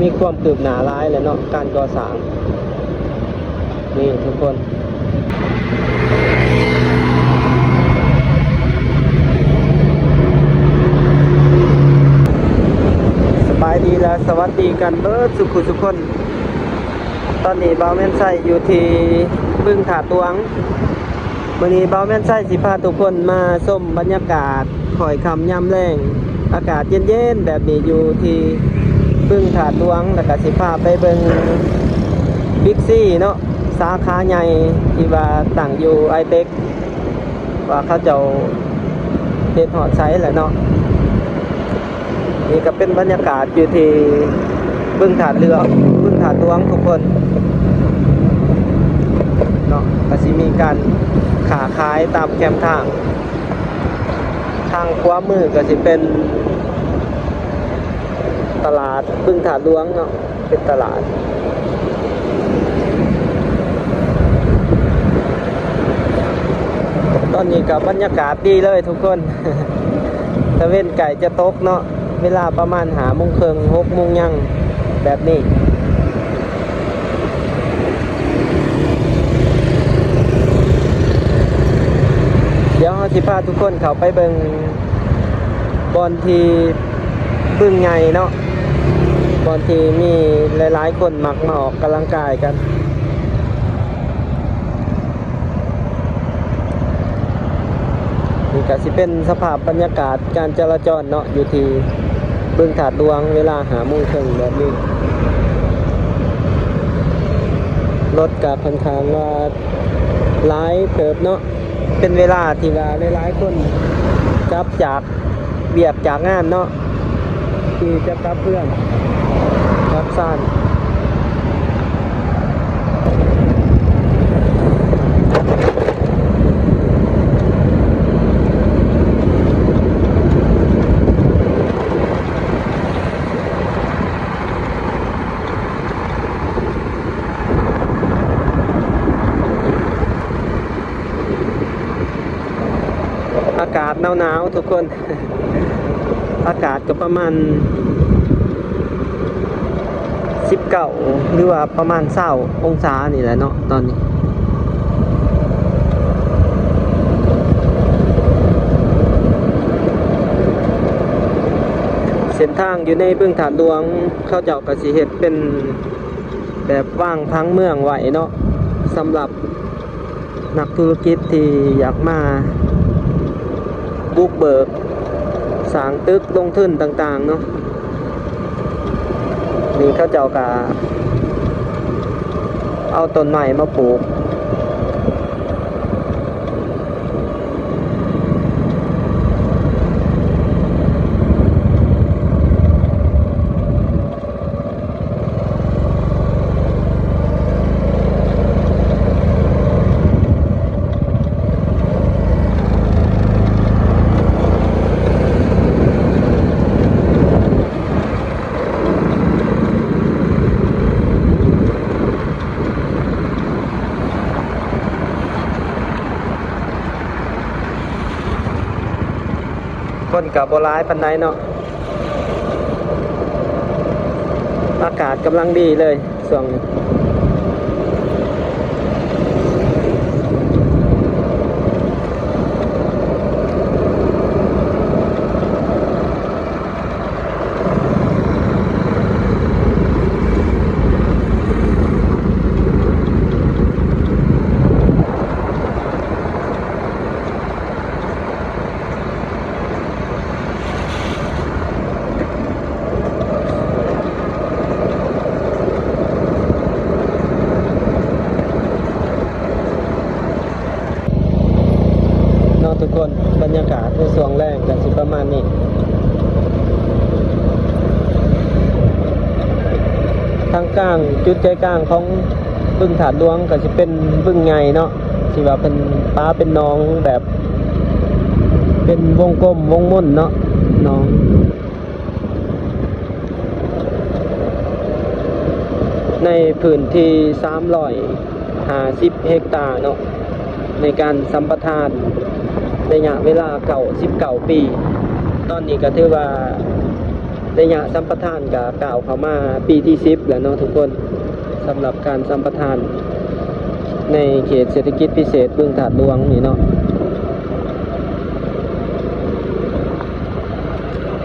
มีความคืบหน้าร้ายแล้วเนาะการก่อสร้าง นี่ทุกคนสบายดีและสวัสดีกันเบิร์ดสุขุสุขคน ตอนนี้เบาแม่นไส้อยู่ที่บึงถาตวงวันนี้เบาแม่นไส้สิพาทุกคนมาส้มบรรยากาศข่อยคำย่ำแรง อากาศเย็นๆ แบบนี้อยู่ที่ บึงถาตวง แล้วก็สิพาไปเบิงบิ๊กซี่เนาะสาขาใหญ่ที่ว่าตั้งอยู่ไอเต็กว่าเขาเจ้าเฮ็ดหอดไซส์แหละเนาะนี่ก็เป็นบรรยากาศอยู่ที่บึงถาดเรือบึงถาดตวงทุกคนเนาะก็สิมีการขาขายตามแคมทาง ทางขวามือก็สิเป็น ตลาดบึงถาดหลวงเนาะเป็นตลาดตอนนี้กับบรรยากาศดีเลยทุกคนตะเว้นไก่จะตกเนาะ เวลาประมาณหาโมงเครึ่งหกโมงยังแบบนี้ เดี๋ยวเราสิพาทุกคนเขาไปเบิงบอลทีบึงไงเนาะ บอลทีมีหลายๆ คนมักมาออกกำลังกายกัน นี่ก็สิเป็นสภาพบรรยากาศการจราจรเนาะอยู่ที่บึงถาดดวงเวลาหาโมงครึ่งแบบนี้ รถกับพันคางว่าหลายเติบเนาะเป็นเวลาที่ว่าหลายๆคนกลับจากเบียกจากงานเนาะที่จะกลับเพื่อนับซ่านอากาศหนาวๆทุกคน อากาศก็ประมาณ สิบเก้าหรือว่าประมาณเศร้าองศานี่แหละเนาะตอนนี้เส้นทางอยู่ในบึงฐานหลวงเข้าเจ้ากสิเฮ็ดเป็นแบบว่างพังเมืองไหวเนาะสำหรับนักธุรกิจที่อยากมาบุกเบิกสางตึกลงทุนต่างๆเนาะ นี้เขาเจ้ากาเอาต้นใหม่มาปลูก กับโบร้ายปันไดเนาะอากาศกำลังดีเลยส่วงนี้เนาะทุกคนบรรยากาศในช่วงแรกกันสิประมาณนี้ ทางกลาง จุดใจกลางของบึงถาดหลวงก็จะเป็นบึงไงเนาะที่ว่าเป็นป้าเป็นน้องแบบ เป็นวงกลมวงม่นเนาะน้องในพื้นที่350เฮกตาร์เนาะในการสัมปทานระยะเวลาเก่า19 ปี ตอนนี้ก็ถือว่าระยะสัมปทานกับเก่าเข้ามาปีที่สิบแล้วเนาะทุกคน สำหรับการสัมปทาน ในเขตเศรษฐกิจพิเศษบึงถาดหลวงนี่เนาะ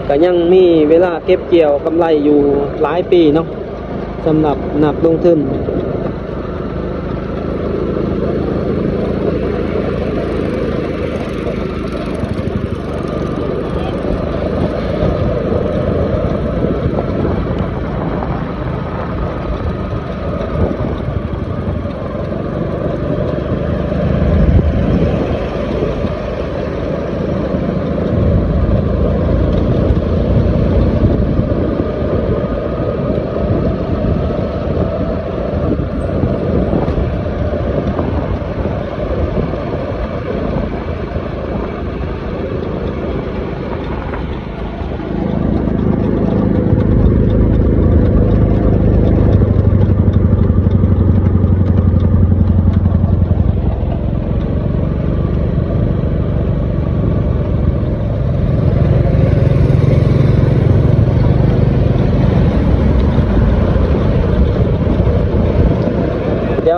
ก็ยังมีเวลาเก็บเกี่ยวกำไรอยู่หลายปีเนาะสำหรับนักลงทุน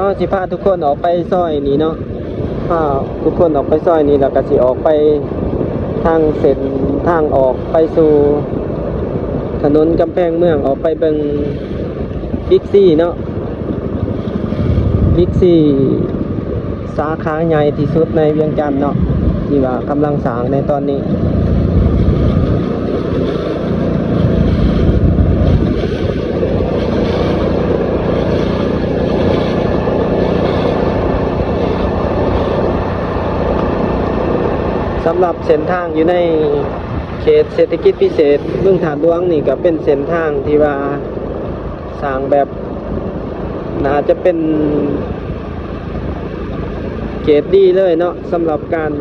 เดี๋ยวสิพาทุกคนออกไปซอยนี้เนาะพาทุกคนออกไปซอยนี้แล้วก็สิออกไปทางเส้นทางออกไปสู่ถนนกำแพงเมืองออกไปเบิงบิ๊กซีเนาะบิ๊กซีสาขาใหญ่ที่สุดในเวียงจันทน์เนาะที่ว่ากำลังสร้างในตอนนี้ำหรับเส้นทางอยู่ในเขตเศรษฐกิจพิเศษเมืองถาดหลวงนี่ก็เป็นเส้นทางที่ว่าสร้างแบบน่าจะเป็นเกรดดีเลยเนาะสำหรับการ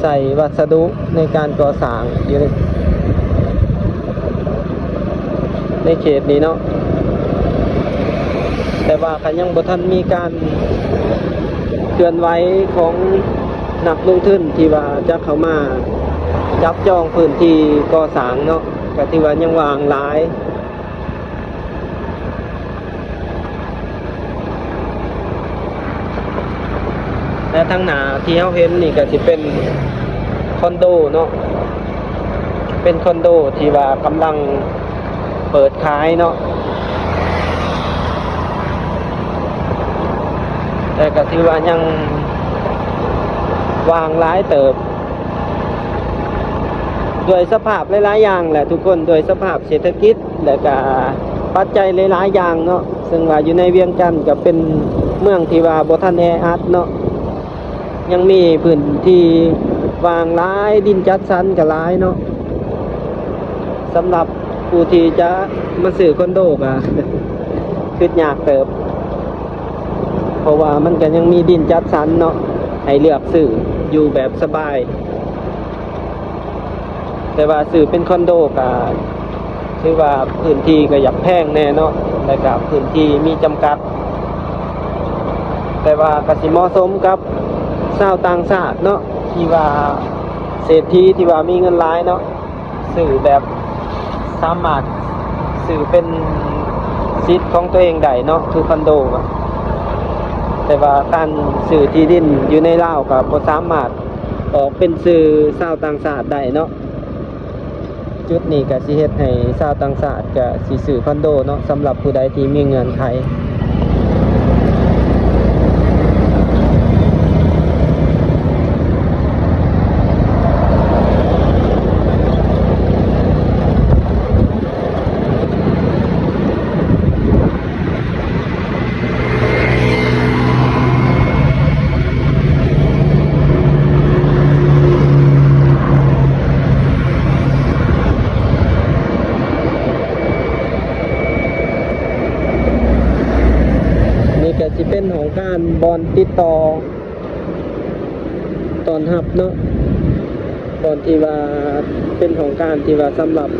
ใส่วัสดุในการก่อสร้างอยู่ในในเขตนี้เนาะแต่ว่าคันยังบ่ทันมีการ เคลื่อนไหวของนักลงทุนที่ว่าจะเข้ามาจับจองพื้นที่ก่อสร้างเนาะก็ที่ว่ายังวางหลายและทั้งหนาที่เขาเห็นนี่ก็จะเป็นคอนโดเนาะเป็นคอนโดที่ว่ากำลังเปิดขายเนาะ แต่ก็ถือว่ายังวางร้ายเติบ โดยสภาพหลายๆอย่างแหละทุกคนโดยสภาพเศรษฐกิจและก็ปัจจัยหลายๆอย่างเนาะซึ่งว่าอยู่ในเวียงจันทน์ก็เป็นเมืองที่ว่าบทันแออัดเนาะยังมีพื้นที่วางร้ายดินจัดสรรก็หลายเนาะสำหรับผู้ที่จะมาซื้อคอนโดก็คืออยากเติบ เพราะว่ามันก็ยังมีดินจัดสรรเนาะให้เลือกซื้ออยู่แบบสบาย แต่ว่าซื้อเป็นคอนโดก็คือว่าพื้นที่ก็อยากแพงแน่เนาะแล้วก็พื้นที่มีจำกัด แต่ว่ากสิเหมาะสมกับชาวต่างชาติเนาะที่ว่าเศรษฐีที่ว่ามีเงินหลายเนาะซื้อแบบสามารถซื้อเป็นสิทของตัวเองได้เนาะคือคอนโดอะ แต่ว่าการสื่อที่ดินอยู่ในลาวกับบ่สามารถออกเป็นสื่อชาวต่างชาติได้เนาะจุดนี้ก็สิเฮ็ดให้ชาวต่างชาติก็สิซื้อคอนโดเนาะสำหรับผู้ใดที่มีเงินไข นี่ก็สิเป็นของการบอลติดต่อ ตอนหับเนาะบอลที่ว่าเป็นของการที่ว่าสำหรับ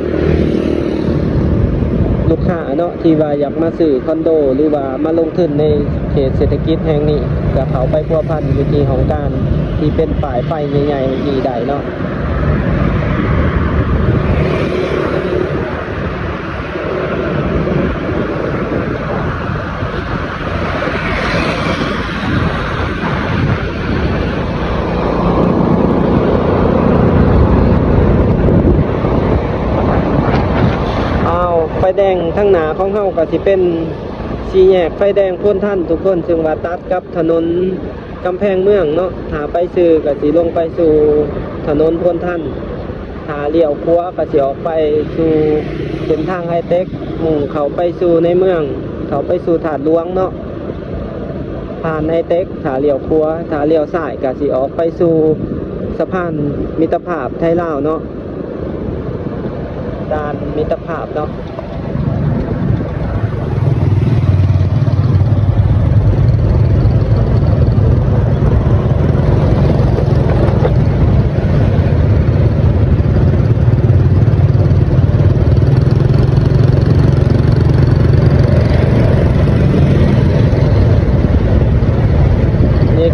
ลูกค้าเนาะที่ว่าอยากมาซื้อคอนโด หรือว่ามาลงทุนในเขตเศรษฐกิจแห่งนี้ก็เขาไปพัวพันอยู่ที่ของการที่เป็นฝ่ายไฟใหญ่ๆนี่ได้เนาะ แดง ทั้งหนาของเฮาก็สิเป็นสีแยกไฟแดงพ้นท่านทุกคนซึ่งว่าตัดกับถนนกำแพงเมืองเนาะหาไปซื้อก็สิลงไปสู่ถนนพ้นท่านหาเลี้ยวขวก็สิออกไปสู่เส้นทางไฮเทคมุ่งเข้าไปสู่ในเมือง เข้าไปสู่ถาดหลวงเนาะผ่านไอเต็กถาเลี้ยวคัวถาเลี้ยวซ้ายกะสิออกไปสู่สะพานมิตรภาพไทยลาวเนาะด่านมิตรภาพเนาะ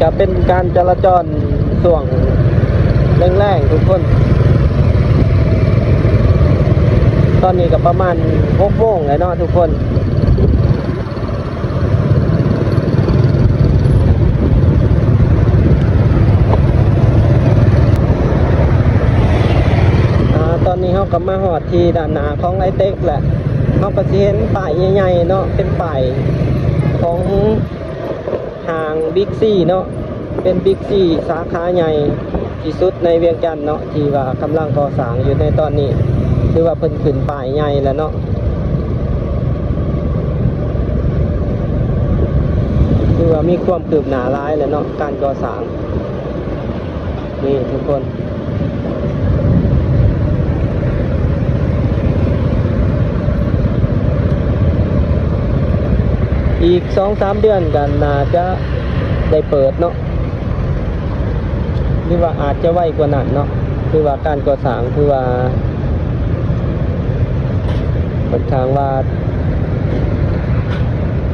นี่ก็เป็นการจราจรส่วงแรงๆทุกคน ตอนนี้ก็ประมาณ6โมงแล้วเนาะทุกคนอตอนนี้เขาก็มาหอดที่ด้านหนาของไอเต็กแหละเขาก็สิเห็นป้ายใหญ่ๆเนาะ เป็นป้ายของ ห้างบิ๊กซีเนาะเป็นบิ๊กซีสาขาใหญ่ที่สุดในเวียงจันทน์เนาะที่ว่ากำลังก่อสร้างอยู่ในตอนนี้คือว่าเพิ่นขึ้นป้ายใหญ่แล้วเนาะคือว่ามีความคืบหน้าร้ายแล้วเนาะการก่อสร้างนี่ทุกคน กสองสามเดือนกันน่าจะได้เปิดเนาะหรือว่าอาจจะไวกว่านั้นเนาะคือว่าการก่อสร้างคือว่าค่อนข้างว่า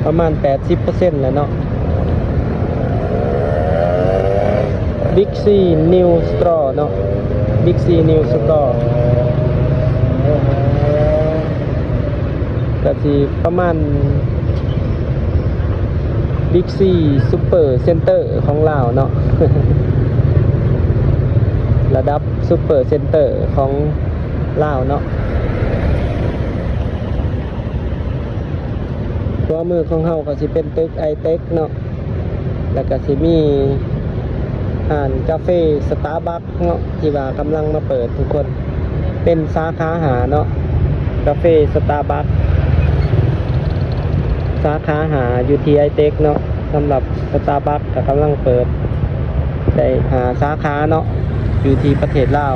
ประมาณ 80%แล้วเนาะ Big C New Straw เนาะ Big C New Straw ก็สิประมาณ บิ๊กซีซูเปอร์เซ็นเตอร์ของลาวเนาะระดับซูเปอร์เซ็นเตอร์ของลาวเนาะตัวมือของเฮาก็สิเป็นตึกไอเต็กเนาะแล้วก็สิมีอ่านกาแฟสตาร์บัคเนาะที่ว่ากำลังมาเปิดทุกคน เป็นสาขาหาเนาะกาแฟสตาร์บัค สาขาหาอยู่ที่ไอเต็กเนาะสำหรับสตาร์บัคก็กำลังเปิดได้หาสาขาเนาะอยู่ที่ประเทศลาว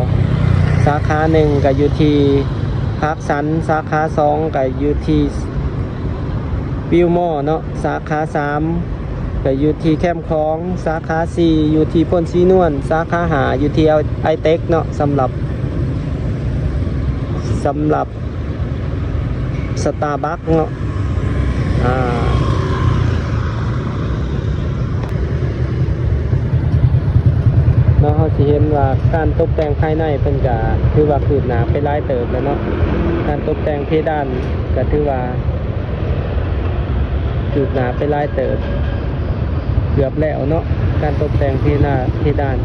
สาขาหนึ่งก็อยู่ที่ภาคสันสาขาสองก็อยู่ที่วิวมอเนาะสาขาสามก็อยู่ที่แคมคลองสาขาสี่อยู่ที่พ่นซีนวลสาขาหาอยู่ที่ไอเต็กเนาะสำหรับสำหรับสตาร์บัคเนาะ อ่าเนาะเขาสิเห็นว่าการตกแต่งภายในเป็นกะคือว่าคืบหนาไปหลายเติบแล้วเนาะการตกแต่งเพดานก็ถือว่าคืบหนาไปหลายเติบเกือบแล้วเนาะการตกแต่งเพดานเพดาน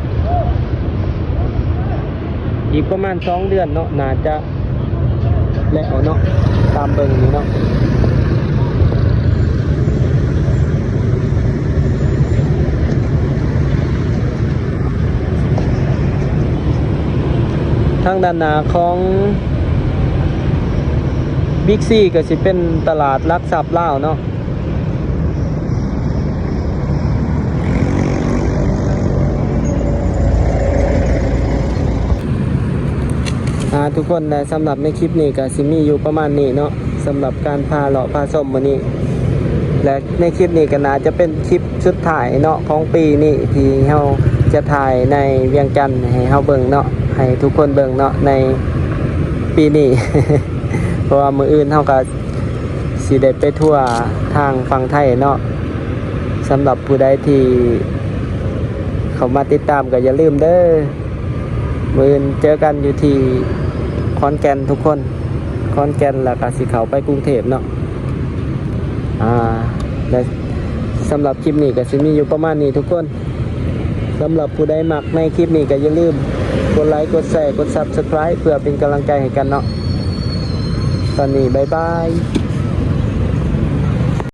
อีกประมาณสองเดือนเนาะน่าจะแล้วเนาะตามเบิ่งนี่เนาะางด้านหน้าของบิ๊กซีก็สิเป็นตลาดลักทรัพย์ลาวเนาะทุกคนนะสำหรับในคลิปนี้ก็สิมีอยู่ประมาณนี้เนาะสำหรับการพาเลาะพาชมวันนี้ และในคลิปนี้ก็น่าจะเป็นคลิปสุดท้ายเนาะของปีนี้ที่เฮาจะถ่ายในเวียงจันทน์ให้เฮาเบิ่งเนาะ ให้ทุกคนเบิ่งเนาะในปีนี้ เพราะว่ามืออื่นเฮาก็สิได้ไปทั่วทางฝั่งไทยเนาะสำหรับผู้ใดที่เขามาติดตามก็อย่าลืมเด้อมืออื่นเจอกันอยู่ที่ขอนแกนทุกคนขอนแกนแล้วก็สิเขาไปกรุงเทพเนาะอ่าและสำหรับคลิปนี้ก็จะมีอยู่ประมาณนี้ทุกคนสำหรับผู้ใดมักในคลิปนี้ก็อย่าลืม ดไลค์กดแชร์กด Subscribe เพื่อเป็นกำลังใจให้กันเนาะตอนนี้บายบาย